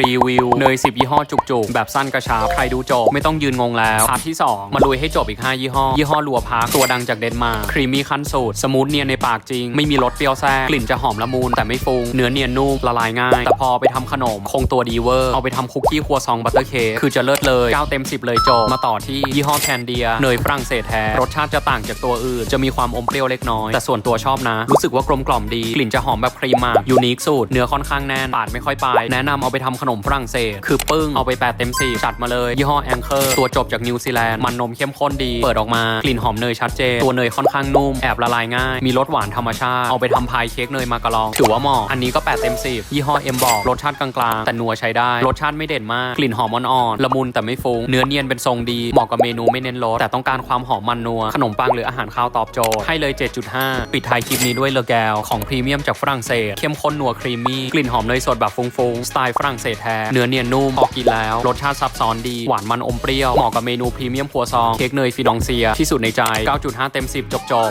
รีวิวเนย10 ยี่ห้อจุกๆ แบบสั้นกระชับ ใครดูจบไม่ต้องยืนงงแล้วพาร์ทที่ 2 มาลุยให้จบอีก 5 ยี่ห้อ ยี่ห้อลัวพาร์คตัวดังจากเดนมาร์กครีมมี่ขั้นสูตร สมูทเนียนในปากจริง ไม่มีรสเปรี้ยวแทรกกลิ่นจะหอมละมุนแต่ไม่ฟุ้งเนื้อเนียนนุ่มละลายง่าย แต่พอไปทำขนมคงตัวดีเวอร์ เอาไปทำคุกกี้ครัวซองบัตเตอร์เค้กคือจะเลิศเลย9เต็ม 10 เลยจบมาต่อที่ยี่ห้อแคนเดียเนยฝรั่งเศสแท้รสชาติจะต่างจากตัวอื่นจะมีความอมเปรี้ยวเล็กน้อยแต่ส่วนตัวชอบนะ รู้สึกว่ากลมกล่อมดี กลิ่นจะหอมแบบครีมมากยูนิคสูตรเนื้อค่อนข้างแน่นปาดไม่ค่อยปแนะนำเอาไปทำขนมฝรั่งเศส คือปึ้ง เอาไปแปดเต็มสี่จัดมาเลย ยี่ห้อแองเกอร์ตัวจบจากนิวซีแลนด์มันนมเข้มข้นดี เปิดออกมากลิ่นหอมเนยชัดเจน ตัวเนยค่อนข้างนุ่ม แอบละลายง่าย มีรสหวานธรรมชาติ เอาไปทำพายเค้กเนยมากระลอง ถือว่าเหมาะอันนี้ก็8เต็ม10ยี่ห้อเอ็มบอกรสชาติกลางๆแต่นัวใช้ได้ รสชาติไม่เด่นมาก กลิ่นหอมอ่อนๆละมุนแต่ไม่ฟุ้งเนื้อเนียนเป็นทรงดีเหมาะกับเมนูไม่เน้นรสแต่ต้องการความหอมมันนัวขนมปังหรืออาหารข้าวตอบโจทย์ให้เลย 7.5 ปิดท้ายคลิปนี้ด้วยเลอแกลของพรีเมียมจากฝรั่งเศสเข้มข้นนัวครีมมี่กลิ่นหอมเนยสดแบบฟุ้งๆสไตล์ฝรั่งเศสแท้ เนื้อเนียนนุ่มพอกินแล้ว รสชาติซับซ้อนดี หวานมันอมเปรี้ยว เหมาะกับเมนูพรีเมียมครัวซอง เค้กเนยฟินองเซีย ที่สุดในใจ 9.5 เต็ม 10 จบๆ